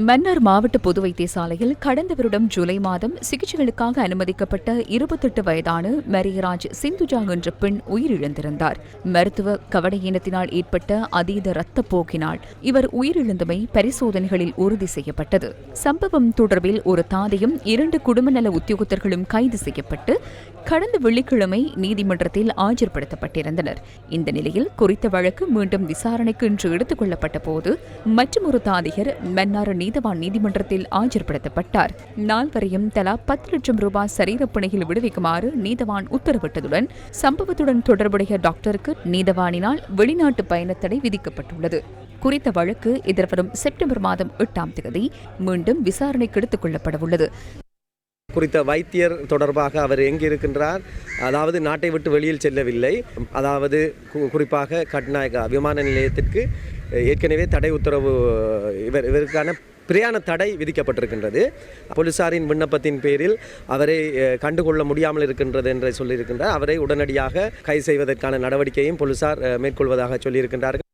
மன்னார் மாவட்ட பொது வைத்தியசாலையில் கடந்த வருடம் ஜூலை மாதம் சிகிச்சைகளுக்காக அனுமதிக்கப்பட்ட இருபத்தெட்டு வயதான மரியராஜ் சிந்துஜா என்ற பெண் உயிரிழந்திருந்தார். மருத்துவ கவடையினத்தினால் ஏற்பட்ட அதீத இரத்தப்போக்கினால் இவர் உயிரிழந்தமை பரிசோதனைகளில் உறுதி செய்யப்பட்டது. சம்பவம் தொடர்பில் ஒரு தாதையும் இரண்டு குடும்ப நல உத்தியோகத்தர்களும் கைது செய்யப்பட்டு கடந்த வெள்ளிக்கிழமை நீதிமன்றத்தில் ஆஜர்படுத்தப்பட்டிருந்தனர். இந்த நிலையில் குறித்த வழக்கு மீண்டும் விசாரணைக்கு இன்று எடுத்துக் கொள்ளப்பட்ட போது மற்றொரு தாதிகர் மன்னார் நீதவான் நீதிமன்றத்தில் ஆஜர்படுத்தப்பட்டார். நால்வரையும் தலா பத்து லட்சம் ரூபாய் சரீரப்பிணையில் விடுவிக்குமாறு நீதவான் உத்தரவிட்டதுடன் சம்பவத்துடன் தொடர்புடைய டாக்டருக்கு நீதவானினால் வெளிநாட்டு பயணத்தடை விதிக்கப்பட்டுள்ளது. குறித்த வழக்கு எதிர்வரும் செப்டம்பர் மாதம் எட்டாம் தேதி மீண்டும் விசாரணைக்கு எடுத்துக் கொள்ளப்படவுள்ளது. குறித்த வைத்தியர் தொடர்பாக அவர் எங்கே இருக்கின்றார் அதாவது நாட்டை விட்டு வெளியில் செல்லவில்லை. அதாவது கு- குறிப்பாக கட்நாயகா விமான நிலையத்திற்கு ஏற்கனவே தடை உத்தரவு இவர் இவருக்கான பிரயாண தடை விதிக்கப்பட்டிருக்கின்றது. போலீசாரின் விண்ணப்பத்தின் பேரில் அவரை கண்டுகொள்ள முடியாமல் இருக்கின்றது என்று சொல்லியிருக்கின்றார். அவரை உடனடியாக கைது செய்வதற்கான நடவடிக்கையும் போலீசார் மேற்கொள்வதாக சொல்லியிருக்கின்றார்கள்.